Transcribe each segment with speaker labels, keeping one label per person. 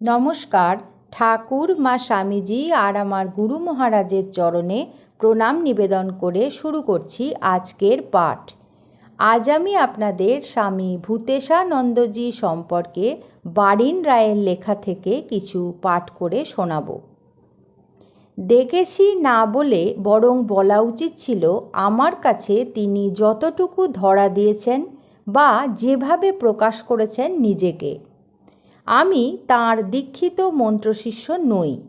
Speaker 1: নমস্কার। ঠাকুর, মা স্বামীজি আর আমার গুরু মহারাজের চরণে প্রণাম নিবেদন করে শুরু করছি আজকের পাঠ। আজ আমি আপনাদের স্বামী ভূতেশানন্দজি সম্পর্কে বারিন রায়ের লেখা থেকে কিছু পাঠ করে শোনাব। দেখেছি না বলে বরং বলা উচিত ছিল, আমার কাছে তিনি যতটুকু ধরা দিয়েছেন বা যেভাবে প্রকাশ করেছেন নিজেকে আমি তাঁর দীক্ষিত মন্ত্রশিষ্য নই।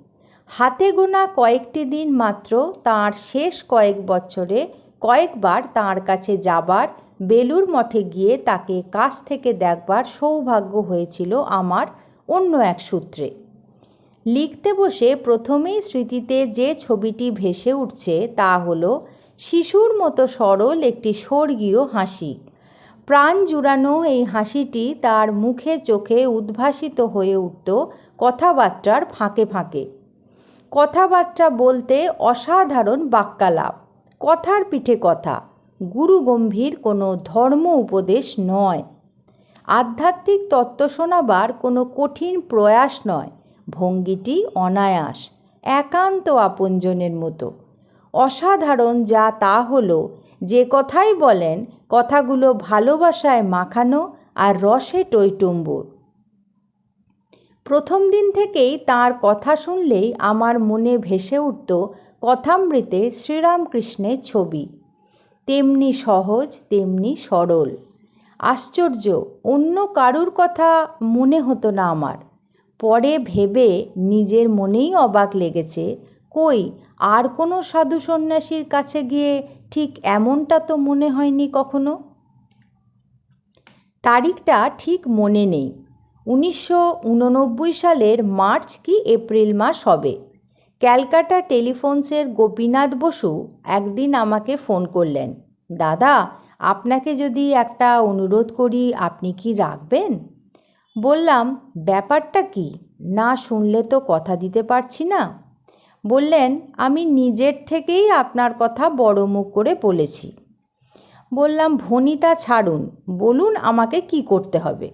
Speaker 1: হাতে গোনা কয়েকটি দিন মাত্র তাঁর শেষ কয়েক বছরে কয়েকবার তাঁর কাছে যাবার বেলুর মঠে গিয়ে তাকে কাছ থেকে দেখবার সৌভাগ্য হয়েছিল আমার অন্য এক সূত্রে। লিখতে বসে প্রথমেই স্মৃতিতে যে ছবিটি ভেসে উঠছে তা হলো শিশুর মতো সরল একটি স্বর্গীয় হাসি। প্রাণ জুড়ানো এই হাসিটি তার মুখে চোখে উদ্ভাসিত হয়ে উঠত কথাবার্তার ফাঁকে ফাঁকে। কথাবার্তা বলতে অসাধারণ বাক্যালাপ। কথার পিঠে কথা। গুরু গম্ভীর কোনো ধর্ম উপদেশ নয়। আধ্যাত্মিক তত্ত্ব শোনাবার কোনো কঠিন প্রয়াস নয়। ভঙ্গিটি অনায়াস, একান্ত আপনজনের মতো। অসাধারণ যা তা হলো যে কথাই বলেন, কথাগুলো ভালোবাসায় মাখানো আর রসে টইটুম্বুর প্রথম দিন থেকেই তার কথা শুনলেই আমার মনে ভেসে উঠত কথামৃতে শ্রীরামকৃষ্ণের ছবি। তেমনি সহজ, তেমনি সরল। আশ্চর্য, অন্য কারুর কথা মনে হতো না আমার। পরে ভেবে নিজের মনেই অবাক লেগেছে কই? আর কোনো সাধু সন্ন্যাসীর কাছে গিয়ে ঠিক এমনটা তো মনে হয়নি কখনো? তারিখটা ঠিক মনে নেই। উনিশশো উননব্বই সালের মার্চ কি এপ্রিল মাস হবে? ক্যালকাটা টেলিফোনসের গোপীনাথ বসু একদিন আমাকে ফোন করলেন, দাদা, আপনাকে যদি একটা অনুরোধ করি, আপনি কি রাখবেন? বললাম, ব্যাপারটা কি? না শুনলে তো কথা দিতে পারছি না। বললেন, আমি নিজের থেকেই আপনার কথা বড় মুখ করে বলেছি। বললাম, ভনিতা ছাড়ুন, বলুন আমাকে কি করতে হবে?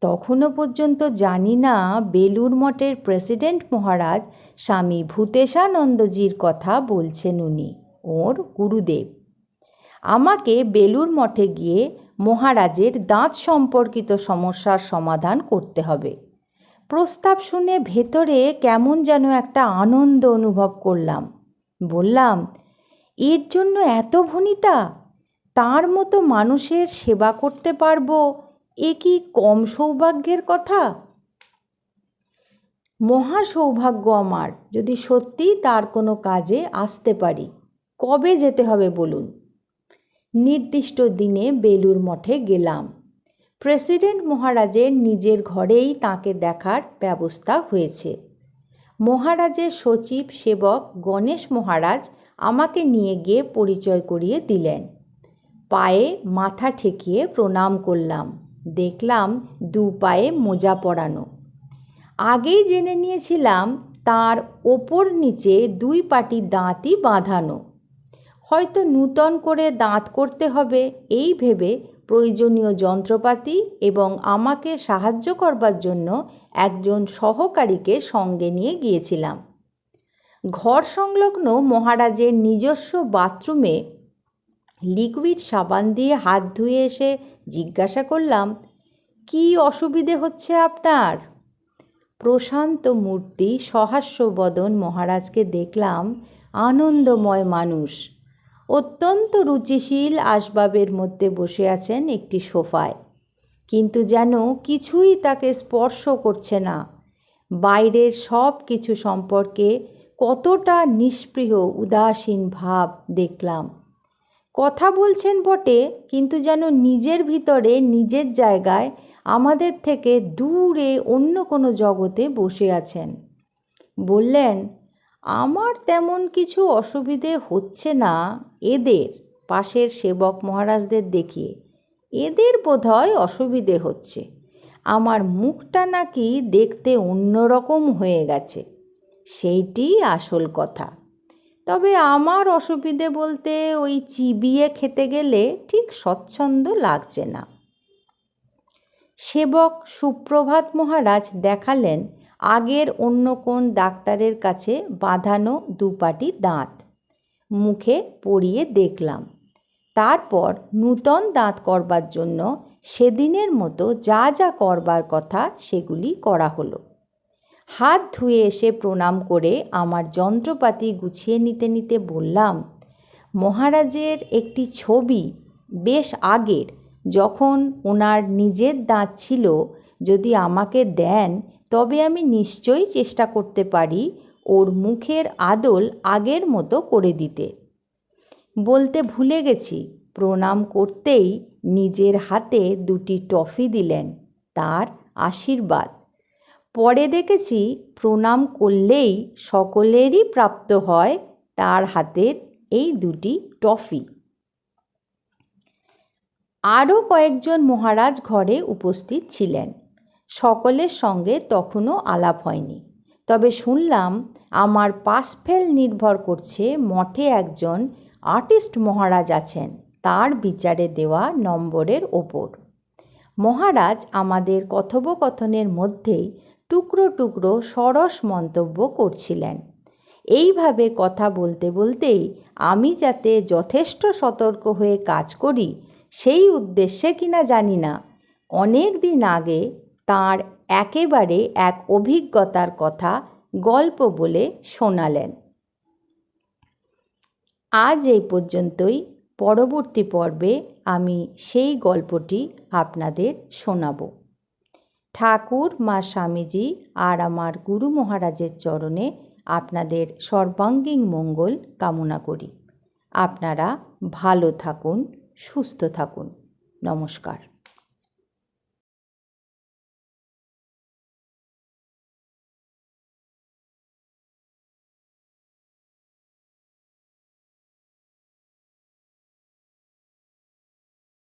Speaker 1: তখনও পর্যন্ত জানি না বেলুর মঠের প্রেসিডেন্ট মহারাজ স্বামী ভূতেশানন্দজির কথা বলছেন উনি, ওর গুরুদেব। আমাকে বেলুর মঠে গিয়ে মহারাজের দাঁত সম্পর্কিত সমস্যার সমাধান করতে হবে। প্রস্তাব শুনে ভেতরে কেমন যেন একটা আনন্দ অনুভব করলাম। বললাম, এর জন্য এত ভনিতা? তার মতো মানুষের সেবা করতে পারব? এ কি কম সৌভাগ্যের কথা? মহা সৌভাগ্য আমার, যদি সত্যিই তার কোনো কাজে আসতে পারি। কবে যেতে হবে বলুন? নির্দিষ্ট দিনে বেলুর মঠে গেলাম। প্রেসিডেন্ট মহারাজের নিজের ঘরেই তাকে দেখার ব্যবস্থা হয়েছে। মহারাজের সচিব সেবক গণেশ মহারাজ আমাকে নিয়ে গিয়ে পরিচয় করিয়ে দিলেন। পায়ে মাথা ঠেকিয়ে প্রণাম করলাম। দেখলাম দু পায়ে মোজা পরানো। আগেই জেনে নিয়েছিলাম তার ওপর নিচে দুই পাটি দাঁতই বাঁধানো। হয়তো নূতন করে দাঁত করতে হবে, এই ভেবে প্রয়োজনীয় যন্ত্রপাতি এবং আমাকে সাহায্য করবার জন্য একজন সহকারীকে সঙ্গে নিয়ে গিয়েছিলাম। ঘর সংলগ্ন মহারাজের নিজস্ব বাথরুমে লিকুইড সাবান দিয়ে হাত ধুয়ে এসে জিজ্ঞাসা করলাম, কি অসুবিধে হচ্ছে আপনার? প্রশান্ত মূর্তি সহাস্য বদন মহারাজকে দেখলাম আনন্দময় মানুষ। অত্যন্ত রুচিশীল আসবাবের মধ্যে বসে আছেন একটি সোফায়। কিন্তু যেন কিছুই তাকে স্পর্শ করছে না। বাইরের সব কিছু সম্পর্কে কতটা নিষ্পৃহ উদাসীন ভাব দেখলাম। কথা বলছেন বটে, কিন্তু যেন নিজের ভিতরে, নিজের জায়গায় আমাদের থেকে দূরে অন্য কোনো জগতে বসে আছেন। বললেন আমার তেমন কিছু অসুবিধে হচ্ছে না এদের, পাশের সেবক মহারাজদের দেখিয়ে। এদের বোধহয় অসুবিধে হচ্ছে। আমার মুখটা নাকি দেখতে অন্যরকম হয়ে গেছে। সেইটি আসল কথা। তবে আমার অসুবিধে বলতে ওই চিবিয়ে খেতে গেলে ঠিক স্বচ্ছন্দ লাগছে না। সেবক সুপ্রভাত মহারাজ দেখালেন আগের অন্য কোন ডাক্তারের কাছে বাঁধানো দুপাটি দাঁত? মুখে পরিয়ে দেখলাম। তারপর নূতন দাঁত করবার জন্য সেদিনের মতো যা যা করবার কথা সেগুলি করা হলো। হাত ধুয়ে এসে প্রণাম করে আমার যন্ত্রপাতি গুছিয়ে নিতে নিতে বললাম, মহারাজের একটি ছবি বেশ আগের, যখন ওনার নিজের দাঁত ছিল, যদি আমাকে দেন তবে আমি নিশ্চয়ই চেষ্টা করতে পারি ওর মুখের আদল আগের মতো করে দিতে। বলতে ভুলে গেছি, প্রণাম করতেই নিজের হাতে দুটি টফি দিলেন, তার আশীর্বাদ। পরে দেখেছি প্রণাম করলেই সকলেরই প্রাপ্ত হয় তার হাতের এই দুটি টফি। আরও কয়েকজন মহারাজ ঘরে উপস্থিত ছিলেন। সকলের সঙ্গে তখনও আলাপ হয়নি। তবে শুনলাম, আমার পাসফেল নির্ভর করছে মঠে একজন আর্টিস্ট মহারাজ আছেন, তার বিচারে দেওয়া নম্বরের ওপর। মহারাজ আমাদের কথোপকথনের মধ্যেই টুকরো টুকরো সরস মন্তব্য করছিলেন। এইভাবে কথা বলতে বলতেই আমি যাতে যথেষ্ট সতর্ক হয়ে কাজ করি, সেই উদ্দেশ্যে কিনা জানি না। অনেক দিন আগে তার একেবারে এক অভিজ্ঞতার কথা গল্প বলে শোনালেন। আজ এই পর্যন্তই। পরবর্তী পর্বে আমি সেই গল্পটি আপনাদের শোনাব। ঠাকুর, মা স্বামীজি আর আমার গুরু মহারাজের চরণে আপনাদের সর্বাঙ্গীন মঙ্গল কামনা করি। আপনারা ভালো থাকুন, সুস্থ থাকুন। নমস্কার।